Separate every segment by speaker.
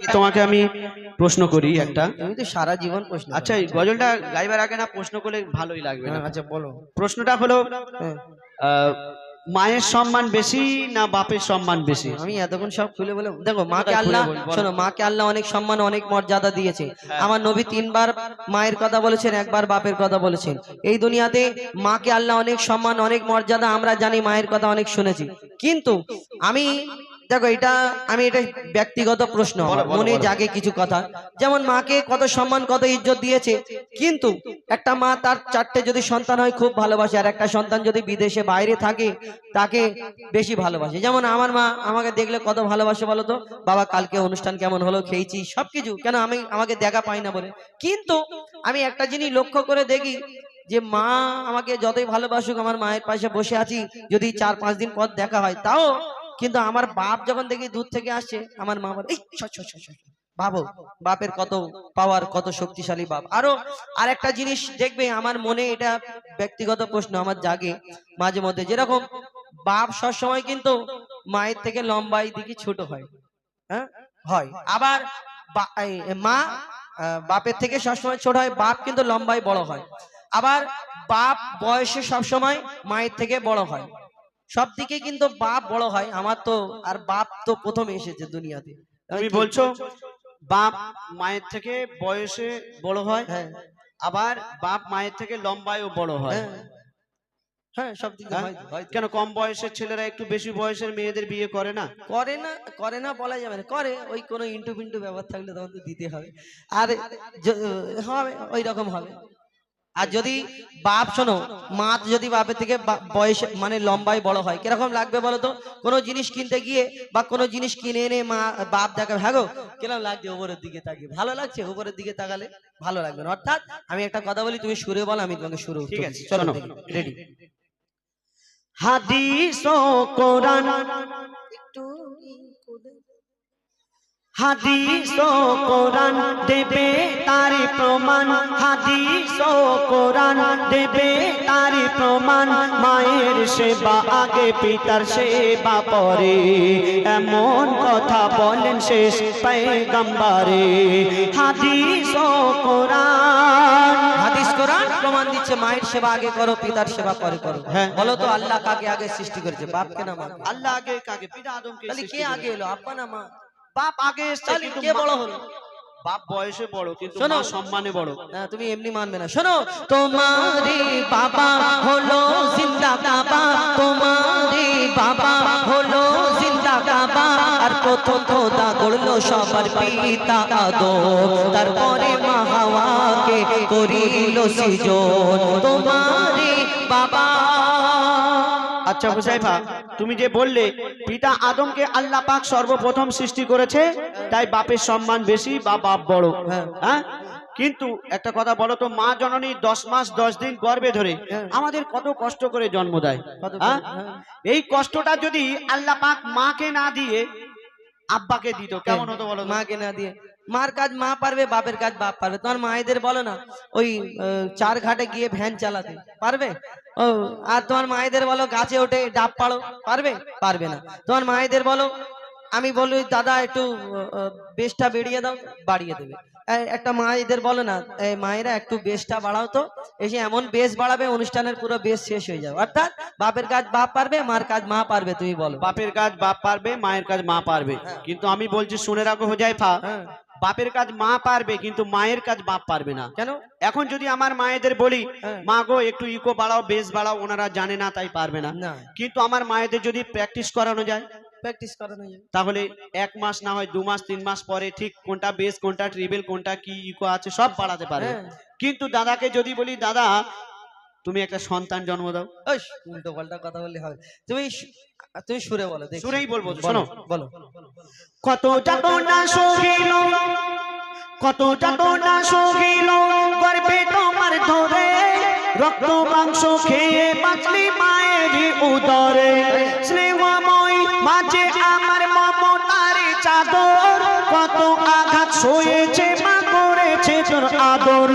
Speaker 1: তোমাকে আমি প্রশ্ন করি একটা।
Speaker 2: তুমি তো সারা জীবন প্রশ্ন
Speaker 1: আচ্ছা গজলটা গাইবার আগে না প্রশ্ন করলে ভালোই লাগবে
Speaker 2: হ্যাঁ, আচ্ছা বলো।
Speaker 1: প্রশ্নটা হলো। মায়ের সম্মান বেশি না বাপের সম্মান বেশি?
Speaker 2: আমি এতক্ষণ সব খুলে বলে দেখো মাকে আল্লাহ। শোনো মাকে আল্লাহ অনেক সম্মান অনেক মর্যাদা দিয়েছে।
Speaker 1: হ্যাঁ।
Speaker 2: আমার নবী তিনবার মায়ের কথা বলেছেন একবার বাপের কথা বলেছেন। এই দুনিয়াতে মাকে আল্লাহ অনেক সম্মান অনেক মর্যাদা আমরা জানি মায়ের কথা অনেক শুনেছি। কিন্তু আমি দেখো এটা আমি এটা ব্যক্তিগত প্রশ্ন মনে জাগে কিছু কথা। যেমন মাকে কত সম্মান কত ইজ্জত দিয়েছে কিন্তু একটা মা তার চারটে যদি সন্তান হয় খুব ভালোবাসে আর একটা সন্তান যদি বিদেশে বাইরে থাকে তাকে বেশি ভালোবাসে। যেমন আমার মা আমাকে দেখলে কত ভালোবাসে বলো তো? বাবা কালকে অনুষ্ঠান কেমন হলো খেয়েছি সবকিছু। কেন আমি আমাকে দেখা পাই না বলে? কিন্তু আমি একটা জিনিস লক্ষ্য করে দেখি যে মা আমাকে যতই ভালোবাসুক আমার মায়ের পাশে বসে আছি যদি চার পাঁচ দিন পর দেখা হয় তাও কিন্তু আমার বাপ যখন দেখি দূর থেকে আসছে আমার মা বলে। ভাবো বাপের কত পাওয়ার কত শক্তিশালী বাপ। আরও আরেকটা জিনিস দেখবে, আমার মনে এটা ব্যক্তিগত প্রশ্ন, আমার জাগে মাঝে মধ্যে। যেরকম বাপ সবসময় কিন্তু মায়ের থেকে লম্বাই দিকে ছোট হয় হ্যাঁ? হয়। আবার মা বাপের থেকে সবসময় ছোট হয়, বাপ কিন্তু লম্বাই বড় হয়। আবার বাপ বয়সে সবসময় মায়ের থেকে বড় হয়। সব দিকে কিন্তু বাপ বড় হয় আমার তো আর বাপ তো প্রথম এসেছে দুনিয়াতে।
Speaker 1: তুমি বলছো? বাপ মায়ের থেকে বয়সে বড় হয়
Speaker 2: হ্যাঁ।
Speaker 1: আবার বাপ মায়ের থেকে লম্বায়ও বড় হয়।
Speaker 2: হ্যাঁ। হ্যাঁ সব দিকে
Speaker 1: হ্যাঁ? কেন কম বয়সের ছেলেরা একটু বেশি বয়সের মেয়েদের বিয়ে করে না?
Speaker 2: করে না করে না বলা যাবে না। করে ওই কোনো ইন্টু পিন্টু ব্যাপার থাকলে তখন তো দিতে হবে। আর য- হবে ওই রকম হবে। আর যদি বাপ শোনো মা যদি বাপের থেকে বা- বয়স মানে লম্বায় বড় হয় কীরকম লাগবে বলো তো? কোনো জিনিস কিনতে গিয়ে বা কোনো জিনিস কিনে এনে মা বাপ দেখাবে হ্যাঁ গো কীরকম লাগছে উপরের দিকে তাকিয়ে? ভালো লাগছে উপরের দিকে তাকালে? ভালো লাগবে না। অর্থাৎ আমি একটা কথা বলি তুমি সুরে বলো আমি তোমাকে সুরে
Speaker 1: ঠিক আছে,
Speaker 2: চলো। রেডি
Speaker 1: হাদিস ও কোরআন।
Speaker 2: একটু
Speaker 1: হাদিস ও কোরআন দেবে তার প্রমাণ। হাদিস ও কোরআন দেবে তার প্রমাণ। মায়ের সেবা আগে পিতার সেবা পরে। এমন কথা বলেন শেষ পেগম্বরে হাদিস ও কোরআন।
Speaker 2: হাদিস কোরআন প্রমাণ দিচ্ছে মায়ের সেবা আগে করো পিতার সেবা পরে করো।
Speaker 1: হ্যাঁ।
Speaker 2: বলো তো আল্লাহ কাকে আগে সৃষ্টি করেছে? বাপকে না মা
Speaker 1: আল্লাহ আগে কাকে? পিতা আদমকে
Speaker 2: কে আগে এলো? আব্বা না মা?
Speaker 1: বাপ আগে এসছে কিন্তু
Speaker 2: কে বড় হলো?
Speaker 1: বাপ বয়সে বড় কিন্তু। মা সম্মানে বড়।
Speaker 2: না তুমি এমনি মানবে না। শোনো তোমারে বাবা হলো জিন্দা কাবা তোমারে বাবা হলো জিন্দা কাবা আর প্রথম খোদা করল সবার পিতা আদম তারপরে মা হাওয়াকে করিল সৃজন। তোমারে বাবা
Speaker 1: আচ্ছা হুসাইফা তুমি যে বললে পিতা আদমকে আল্লাহ পাক সর্বপ্রথম সৃষ্টি করেছে তাই বাপের সম্মান বেশি বা বাপ বড়
Speaker 2: হ্যাঁ।
Speaker 1: হ্যাঁ কিন্তু একটা কথা বলো তো মা জননী দশ মাস দশ দিন গর্বে ধরে। আমাদের কত কষ্ট করে জন্ম দেয় হ্যাঁ?
Speaker 2: হ্যাঁ।
Speaker 1: এই কষ্টটা যদি আল্লাহ পাক মাকে না দিয়ে আব্বাকে দিত কেমন হতো বলো
Speaker 2: মাকে না দিয়ে মার কাজ মা পারবে বাপের কাজ বাপ পারবে। তোমার মায়েদের বলো না ওই চার ঘাটে গিয়ে ভ্যান চালাতে। পারবে? ও আর তোমার মায়েদের বলো গাছে ওঠে ডাব পাড়ো। পারবে? পারবে না। তোমার মায়েদের বলো আমি বলি দাদা একটু বেশটা বেরিয়ে দাও বাড়িয়ে দেবে। একটা মায়েদের বলো না মায়েরা একটু বেশটা বাড়াও তো এসে এমন বেশ বাড়াবে অনুষ্ঠানের পুরো বেশ শেষ হয়ে যাবে। অর্থাৎ বাপের কাজ বাপ পারবে মার কাজ মা পারবে তুমি বলো।
Speaker 1: বাপের কাজ বাপ পারবে মায়ের কাজ মা পারবে। কিন্তু আমি বলছি শুনে রাখো
Speaker 2: হ্যাঁ।
Speaker 1: বাপের কাজ মা পারবে কিন্তু মায়ের কাজ বাপ পারবে না।
Speaker 2: কেন?
Speaker 1: এখন যদি আমার মায়েদের বলি
Speaker 2: হ্যাঁ।
Speaker 1: মা গো একটু ইকো বাড়াও বেস বাড়াও ওনারা জানে না তাই পারবে না।
Speaker 2: না।
Speaker 1: কিন্তু আমার মায়েদের যদি প্র্যাকটিস করানো যায়
Speaker 2: প্র্যাকটিস করানো যায়।
Speaker 1: তাহলে এক মাস না হয় দু মাস তিন মাস পরে ঠিক কোনটা বেস কোনটা ট্রিবেল কোনটা কি ইকো আছে সব বাড়াতে পারে
Speaker 2: হ্যাঁ।
Speaker 1: কিন্তু দাদাকে যদি বলি দাদা তুমি একটা সন্তান জন্ম দাও।
Speaker 2: ওই উল্টো পাল্টা কথা বললে হবে। তুমি তুমি সুরে বলো
Speaker 1: সুরেই বলব শোনো।
Speaker 2: বলো।
Speaker 1: কত যাতনা সহিল কত যাতনা সহিল তোমার ধরে রক্ত মাংস খেয়ে বাঁচলি মায়ের উদরে। স্নেহময় মাঝে আমার মমতার চাদর কত আঘাত সয়েছে মা করেছে তোর আদর।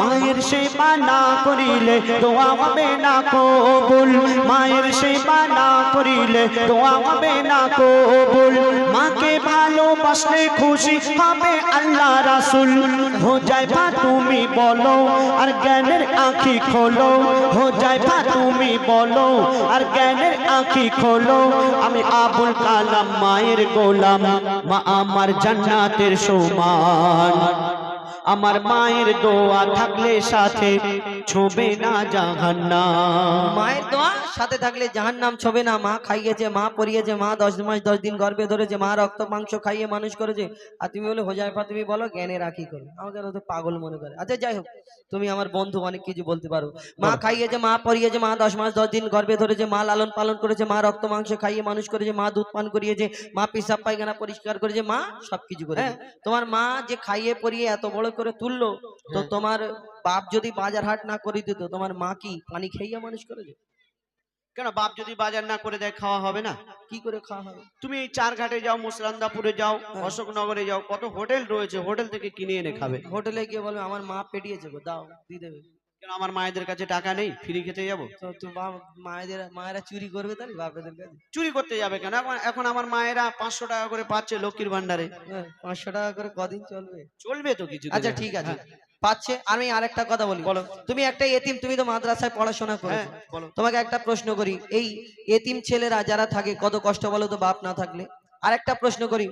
Speaker 1: মায়ের সে না করিলে দোয়া হবে না কবুল। মায়ের সেবা না করিলে দোয়া হবে না কবুল। মাকে ভালোবাসলে খুশি হবে আল্লাহ রাসূল। হো যায় বা তুমি বলো, আর জ্ঞানের আঁখি খোলো। হো যায় বা তুমি বলো, আর জ্ঞানের আঁখি খোলো। আমি আবুল কালাম মায়ের গোলাম, মা আমার জান্নাতের সমান। আমার মায়ের দোয়া থাকলে সাথে ছবে না জাহান্নাম।
Speaker 2: মায়ের দোয়া সাথে থাকলে জাহান নাম ছবে না। মা খাইয়েছে মা পরিয়েছে মা দশ মাস দশ দিন গর্ভে ধরেছে মা রক্ত মাংস খাইয়ে মানুষ করেছে। আর তুমি বলে হোজাইফা তুমি বলো জ্ঞানে রাখি করো। আমাকে তো পাগল মনে করে। আচ্ছা যাই হোক তুমি আমার বন্ধু অনেক কিছু বলতে পারো। মা খাইয়েছে মা পরিয়েছে মা দশ মাস দশ দিন গর্বে ধরেছে মা লালন পালন করেছে মা রক্ত মাংস খাইয়ে মানুষ করেছে মা দুধ পান করিয়েছে মা পিসাব পায়খানা পরিষ্কার করেছে মা সবকিছু করেছে। তোমার মা যে খাইয়ে পরিয়ে এত বড় করে তুললো তো
Speaker 1: হ্যাঁ।
Speaker 2: তোমার বাপ যদি বাজার হাট না করে দিত তোমার মা কি পানি খেয়ে মানুষ করে করেছে
Speaker 1: কেন বাপ যদি বাজার না করে দেয় খাওয়া হবে না?
Speaker 2: কি করে খাওয়া হবে?
Speaker 1: তুমি এই চার ঘাটে যাও মুসলান্দাপুরে যাও
Speaker 2: হ্যাঁ।
Speaker 1: অশোকনগরে যাও কত হোটেল রয়েছে হোটেল থেকে কিনে এনে খাবে।
Speaker 2: হোটেলে গিয়ে বলবে আমার মা পেটিয়েছে গো দাও দিয়ে দেবে।
Speaker 1: কেন আমার মায়েদের কাছে টাকা নেই? ফ্রি খেতে যাব?
Speaker 2: মায়েদের মায়েরা চুরি করবে তাহলে বাপেদের কাছে?
Speaker 1: চুরি করতে যাবে কেন? এখন এখন আমার মায়েরা পাঁচশো টাকা করে পাচ্ছে লক্ষ্মীর ভান্ডারে
Speaker 2: হ্যাঁ, পাঁচশো টাকা করে কদিন চলবে?
Speaker 1: চলবে তো কিছু
Speaker 2: আচ্ছা ঠিক আছে। পাচ্ছে আমি আরেকটা কথা বলি।
Speaker 1: বলো।
Speaker 2: তুমি একটা এতিম তুমি তো মাদ্রাসায় পড়াশোনা
Speaker 1: হ্যাঁ
Speaker 2: করেছ
Speaker 1: বলো।
Speaker 2: তোমাকে একটা প্রশ্ন করি এই এতিম ছেলেরা যারা থাকে কত কষ্ট বলো তো বাপ না থাকলে? আর একটা প্রশ্ন করি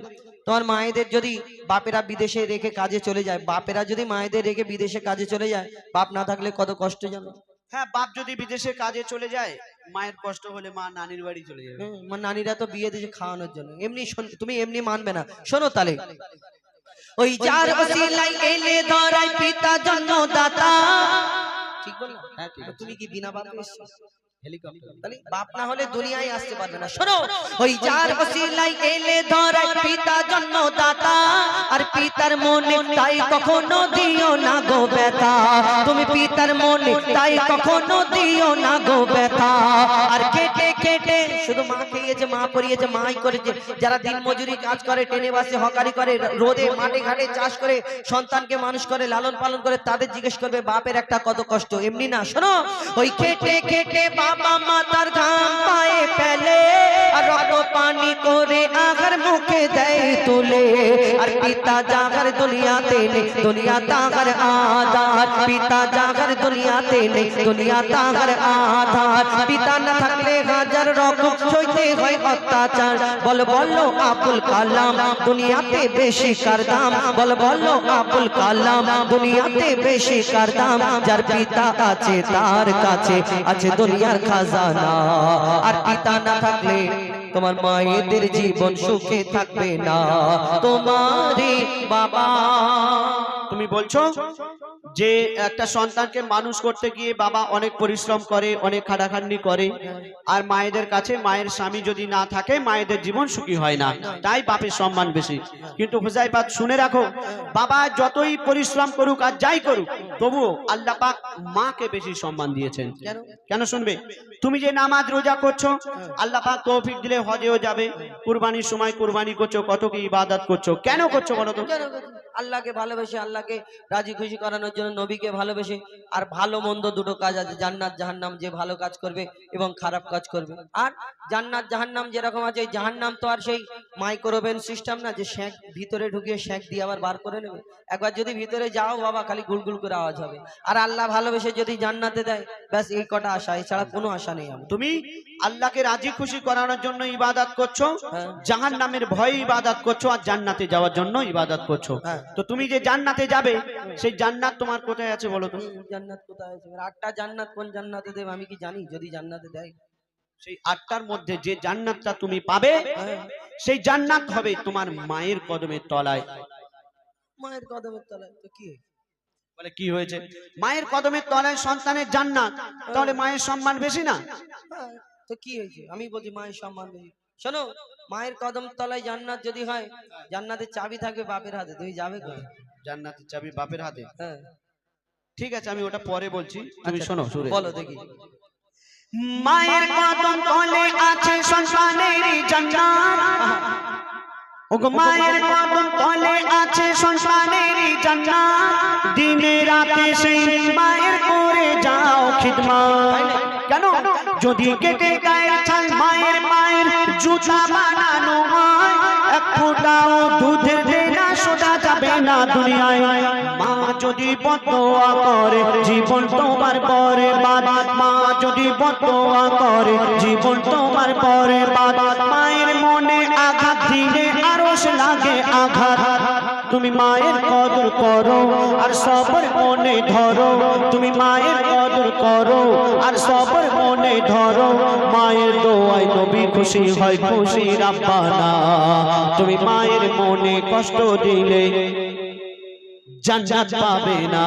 Speaker 2: তোমার মায়েদের যদি বাপেরা বিদেশে রেখে কাজে চলে যায় বাপেরা যদি মায়েদের রেখে বিদেশে কাজে চলে যায় বাপ না থাকলে কত কষ্ট জানো?
Speaker 1: হ্যাঁ বাপ যদি বিদেশে কাজে চলে যায় মায়ের কষ্ট হলে মা নানির বাড়ি চলে যাবে।
Speaker 2: নানিরা তো বিয়ে দিয়েছে খাওয়ানোর জন্য। এমনি শোন- তুমি এমনি মানবে না। শোনো তাহলে ওই যার ওসিলাই এলে ধরাই পিতা জন্ম দাতা ঠিক বললাম।
Speaker 1: হ্যাঁ ঠিক
Speaker 2: তুমি কি বিনা বাপে এসছো?
Speaker 1: হেলিকপ্টার।
Speaker 2: তাহলে বাপ না হলে দুনিয়ায় আসতে পারবে না। শোনো ওই যার ওসিলাই এলে ধরাই পিতা জন্ম দাতা আর পিতার মনে তাই কখনো দিও না গো ব্যথা। তুমি পিতার মনে তাই কখনো দিও না গো ব্যথা। আর কেটে কেটে শুধু মা খেয়েছে, মা পরিয়েছে মাই করেছে। যারা দিন মজুরি কাজ করে টেনে বাসে হকারি করে, রোদে মাঠে ঘাটে চাষ করে, সন্তানকে মানুষ করে, লালন পালন করে, তাদের জিজ্ঞেস করবে, বাপের একটা কত কষ্ট? এমনি না, শোনো, ওই কেটে কেটে বাবা মাতার ঘাম পায়ে ফেলে পানি করে আঘার মুখে দেয় তুলে। আর পিতা জাগার দুনিয়াতে নেই, দুনিয়া তাগার আধার। পিতা জাগার দুনিয়াতে নেই, দুনিয়া তাগার আধার। পিতা না থাকলে হাজার রকম সইতে হয় অত্যাচার। বল, বলো, আবুল কালাম, দুনিয়াতে বেশি কার দাম? বল, বলো, আবুল কালাম, দুনিয়াতে বেশি কার দাম? যার পিতা আছে, তার কাছে আছে দুনিয়ার খাজানা। আর পিতা না থাকলে তোমার মায়েদের জীবন সুখে থাকবে না। তোমারে বাবা
Speaker 1: তুমি বলছো যে একটা সন্তানকে মানুষ করতে গিয়ে বাবা অনেক পরিশ্রম করে অনেক খাটাখাটনি করে। আর মায়েদের কাছে মায়ের স্বামী যদি না থাকে মায়েদের জীবন সুখী হয় না। তাই বাপের সম্মান বেশি। কিন্তু হুজাইফাত শুনে রাখো বাবা যতই পরিশ্রম করুক আর যাই করুক তবুও আল্লাহ পাক মাকে বেশি সম্মান দিয়েছেন।
Speaker 2: কেন?
Speaker 1: শুনবে? তুমি যে নামাজ রোজা করছ আল্লাহ পাক তৌফিক দিলে হজেও যাবে। কুরবানির সময় কুরবানি করছ কত কি ইবাদত করছ কেন করছ বলো তো?
Speaker 2: আল্লাহকে ভালোবেসে আল্লাহকে রাজি খুশি করানোর জন্য নবীকে ভালোবেসে। আর ভালো মন্দ দুটো কাজ আছে জান্নাত জাহান্নাম যে ভালো কাজ করবে এবং খারাপ কাজ করবে। আর জান্নাত জাহান্নাম যেরকম আছে জাহান্নাম তো আর সেই মাইক্রোওভেন সিস্টেম না যে শ্যাক ভিতরে ঢুকিয়ে শ্যাক দিয়ে আবার বার করে নেবে। একবার যদি ভিতরে যাও বাবা খালি গুলগুল করে আওয়াজ হবে। আর আল্লাহ ভালোবেসে যদি জান্নাতে দেয় ব্যাস এই কটা আশা এছাড়া কোনো আশা নেই আমার।
Speaker 1: তুমি আল্লাহকে রাজি খুশি করানোর জন্য ইবাদত করছ
Speaker 2: হ্যাঁ।
Speaker 1: জাহান নামের ভয়ে ইবাদত করছ আর জান্নাতে যাওয়ার জন্য ইবাদত করছ।
Speaker 2: হ্যাঁ।
Speaker 1: তো তুমি যে জান্নাতে যাবে সেই জান্নাত তোমার কোথায় আছে বলো তো?
Speaker 2: জান্নাত কোথায় আছে? আটটা জান্নাত কোন জান্নাতে দেবে আমি কি জানি? যদি জান্নাতে দেয়।
Speaker 1: সেই আটটার মধ্যে যে জান্নাতটা তুমি পাবে সেই জান্নাত হবে তোমার মায়ের কদমের তলায়।
Speaker 2: মায়ের কদমের তলায়? তো কি? হয়েছে?
Speaker 1: বলে কি হয়েছে? মায়ের কদমের তলায় সন্তানের জান্নাত তাহলে মায়ের সম্মান বেশি না?
Speaker 2: হ্যাঁ, তো কি হয়েছে? আমি বলছি মায়ের সম্মান বেশি। শোনো মায়ের কদম তলায় জান্নাত যদি হয় জান্নাতের চাবি থাকবে বাপের হাতে। তুমি যাবে কই
Speaker 1: জান্নাতের চাবি বাপের হাতে?
Speaker 2: হ্যাঁ।
Speaker 1: ঠিক আছে আমি ওটা পরে বলছি। তুমি
Speaker 2: আচ্ছা,
Speaker 1: শোনো সুরে
Speaker 2: বলো দেখি।
Speaker 1: মায়ের কদম তলে আছে সন্তানের জান্নাত। ওগো মায়ের কদম তলে আছে সন্তানের জান্নাত। দিনে রাতে সেই মায়ের করে যাও খিদমত। কেন? যদি কেটে মায়ের জুতা বানানো হয়। এক ফোঁটাও দুধের দেনা সোজা যাবে না দুনিয়ায়। মা যদি বতোয়া করে, জীবন তোমার পরে বাদ মা যদি বতোয়া করে, জীবন তোমার পরে বাদ মায়ের মনে আঘাত দিলে আরও লাগে আঘাত। তুমি মায়ের কদর করো আর সবর মনে ধরো। তুমি মায়ের কদর করো আর সবর মনে ধরো। মায়ের দোয়াই নবী খুশি হয়, খুশি রাব্বানা। তুমি মায়ের মনে কষ্ট দিলে জান্নাত পাবে না।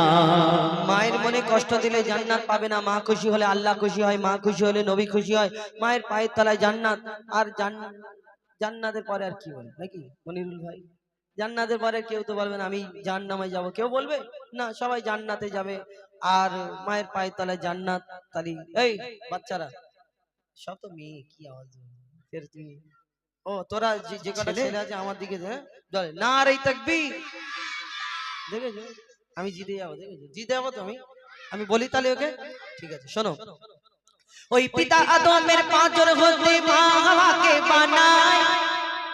Speaker 2: মায়ের মনে কষ্ট দিলে জান্নাত পাবে না। মা খুশি হলে আল্লাহ খুশি হয়, মা খুশি হলে নবী খুশি হয়। মায়ের পায়ের তলায় জান্নাত। আর জান্নাতের পরে আর কি বলে? নাকি? মনিরুল ভাই? জান্নাতের পরে কেউ তো বলবে না আমি জান্নামায় যাব। কেউ বলবে না সবাই জান্নাতে যাবে। আর মায়ের পায়ের তলায় জান্নাত তালি। এই বাচ্চারা সব তো মেয়ে কি আওয়াজ ফের তুমি ও তোরা যে কটা
Speaker 1: ছেলে?
Speaker 2: আছে আমার দিকে হ্যাঁ? না রে তাকবীর। দেখেছ? আমি জিতে যাব দেখেছ? জিতে যাব তো আমি? আমি বলি তাহলে ওকে? ঠিক আছে শোনো। ওই পিতা আদমের পাঁচর হতে মা হাওয়াকে বানায়।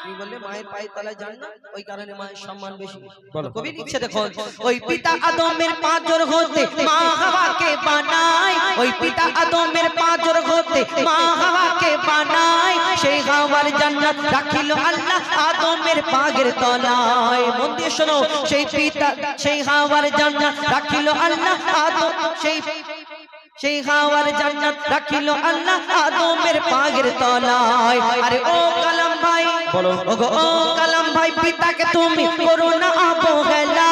Speaker 2: তুমি বললে মায়ের পায়ের তলায় যান না ওই কারণে মায়ের সম্মান বেশি।
Speaker 1: বলো,
Speaker 2: কবি দেখো ওই পিতা আদমের পাঁচর হতে মা হাওয়াকে বানায় ওই পিতা আদমের পাঁচর হতে মা হাওয়াকে বানায় সেই হাওয়ার জান্নাত রাখিল আল্লাহ আদমের পাগের তলায়। মন দিয়ে শোনো সেই পিতা সেই হাওয়ার জান্নাত রাখিল আল্লাহ আদম সেই সেই হাওয়ার জান্নাত রাখিল আল্লাহ আদমের পাগের তলায়। আরে ও কালাম ভাই,
Speaker 1: বলো।
Speaker 2: ও কালাম ভাই, পিতাকে তুমি করো না অবহেলা।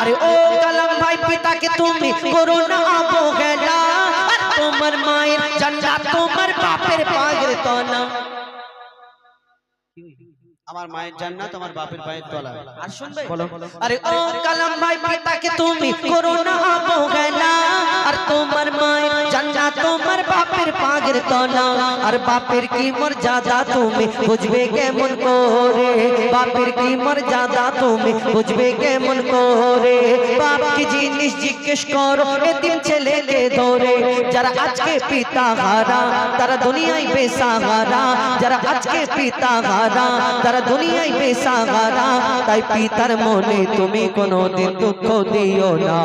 Speaker 2: আরে ও কালাম ভাই, পিতাকে তুমি করো না অবহেলা। তোমার মায়ের জান্নাত তোমার বাপের পাগের তলা।
Speaker 1: আমার মায়ের জান্নাত আমার বাপের পায়ের তলা।
Speaker 2: আর শুনবে
Speaker 1: বলো।
Speaker 2: আরে ও কালাম ভাই পিতাকে তুমি করো না অবহেলা আর তোমার মায়ের জান্নাত তোমার বাপের পাগের তলা। আর বাপের কি মর্যাদা তুমি বুঝবে কেমন করে? বাপের কি মর্যাদা তুমি বুঝবে কেমন করে? বাপ কি জিনিস জিজ্ঞেস করো এতিম ছেলেকে ধরে। যারা আজকে পিতা হারা তারা দুনিয়ায় বেসাহারা। যারা আজকে পিতা হারা তারা দুনিয়ায় বেসাহারা তাই পিতার মনে তুমি কোনোদিন দুঃখ দিও না।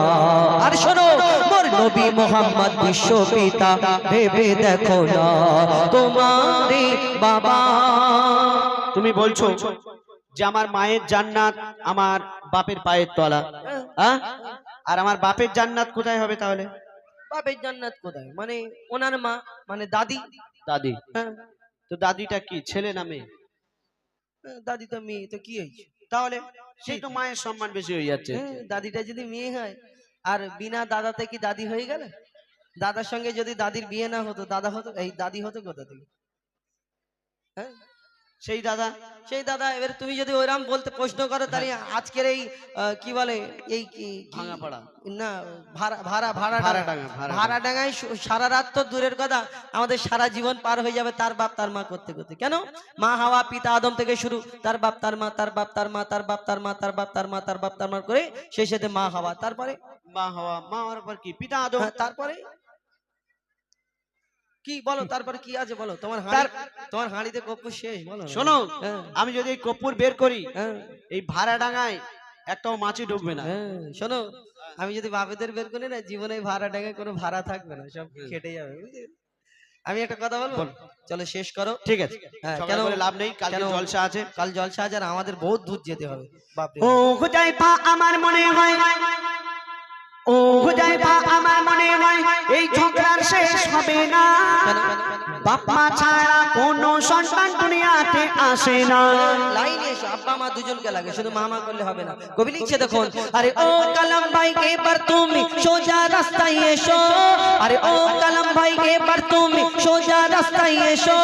Speaker 2: আর শোনো মোর নবী মোহাম্মদ বিশ্ব পিতা ভেবে দেখো না। তোমারে বাবা।
Speaker 1: তুমি বলছো যে আমার মায়ের জান্নাত আমার বাপের পায়ের তলা। হ্যাঁ আর আমার বাপের জান্নাত কোথায় হবে তাহলে?
Speaker 2: বাপের জান্নাত কোথায়? মানে ওনার মা মানে দাদি।
Speaker 1: দাদি।
Speaker 2: হ্যাঁ।
Speaker 1: তো দাদিটা কি ছেলে না মেয়ে?
Speaker 2: হ্যাঁ, দাদি তো মেয়ে তো কি হয়েছে?
Speaker 1: তাহলে সেই তো মায়ের সম্মান বেশি হয়ে যাচ্ছে।
Speaker 2: হ্যাঁ, দাদিটা যদি মেয়ে হয় আর বিনা দাদাতে কি দাদি হয়ে গেল? দাদার সঙ্গে যদি দাদির বিয়ে না হতো দাদা হতো এই দাদি হতো কোথা থেকে? হ্যাঁ
Speaker 1: সেই দাদা
Speaker 2: সেই দাদা এবার তুমি যদি ওইরাম বলতে প্রশ্ন করো তাহলে আজকের এই কি বলে এই কি কি-
Speaker 1: ভাঙা পড়া।
Speaker 2: না ভাড়া ডাঙায় সারা রাত তো দূরের কথা আমাদের সারা জীবন পার হয়ে যাবে তার বাপ তার মা করতে করতে। কেন? মা হাওয়া পিতা আদম থেকে শুরু তার বাপ তার মা তার বাপ তার মা তার বাপ তার মা তার বাপ তার মা তার বাপ তার মা করে সেই সাথে মা হাওয়া। তারপরে?
Speaker 1: মা হওয়া মা হওয়ার পর কি? পিতা আদম?
Speaker 2: হ্যাঁ, তারপরে? কি বলো? তারপরে কি আছে বলো? তোমার হাঁড়ি তোমার হাঁড়িতে কপ্পু শেষ বলো
Speaker 1: শোনো
Speaker 2: হ্যাঁ,
Speaker 1: আমি যদি এই কপুর বের করি
Speaker 2: হ্যাঁ,
Speaker 1: এই ভাড়া ডাঙায় একটাও মাছি ঢুকবে না।
Speaker 2: হ্যাঁ, শোনো আমি যদি বাপেদের বের করি না জীবনে ভাড়া টাকা কোনো ভাড়া থাকবে না সব কেটে যাবে আমি একটা কথা বলব?
Speaker 1: বল।
Speaker 2: চলো শেষ করো।
Speaker 1: ঠিক আছে।
Speaker 2: কেন
Speaker 1: লাভ নেই
Speaker 2: কেন?
Speaker 1: জলসা আছে।
Speaker 2: কাল জলসা আছে আর আমাদের বহুত দূর যেতে হবে।
Speaker 1: ও হুজাইফা আমার মনে হয় ও হুজাইফা আমার মনে হয় এই ঝগড়ার শেষ হবে না।
Speaker 2: কেন, কেন, কেন, কেন?
Speaker 1: বাপ মা ছাড়া কোনো সন্তান দুনিয়াতে আসে না।
Speaker 2: লাইনে এসো আব্বা মা দুজনকে লাগে শুধু মামা করলে হবে না। কবি লিখছে দেখুন আরে ও কালাম ভাই এবার তুমি সোজা রাস্তায় এসো। আরে ও কালাম ভাই এবার তুমি সোজা রাস্তায় এসো,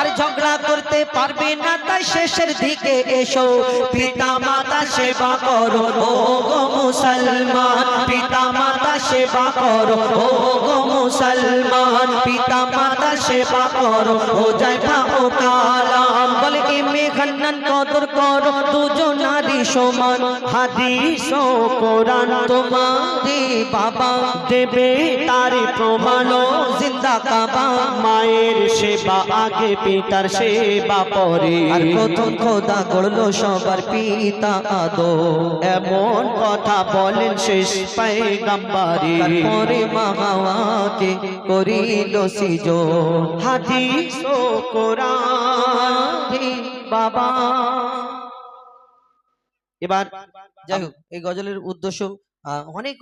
Speaker 2: আর ঝগড়া করতে পারবে না, তাই শেষের দিকে এসো। পিতা মাতা সেবা করো, ও গো মুসলমান। পিতা মাতা সেবা করো, ও গো মুসলমান। পিতা মাতা সেবা করো, ও যায় ও কালাম। বলে এ মেঘান্নন কদ আদর করো দুজনারই সমান।
Speaker 1: হাদিস ও কোরআন
Speaker 2: তোমারে বাবা।
Speaker 1: দেবে তার প্রমাণ,
Speaker 2: জিন্দা কাবা।
Speaker 1: মায়ের সেবা আগে, পিতার সেবা পরে।
Speaker 2: প্রথম খোদা গড়লো সবার পিতা আদো
Speaker 1: এমন কথা বলেন শেষ পায়গাম্বারি।
Speaker 2: পরে মাহাওয়াকে করিল সিজো
Speaker 1: হাদিস ও কোরআন
Speaker 2: বাবা।
Speaker 1: এবার
Speaker 2: যাই হোক এই গজলের উদ্দেশ্য অনেক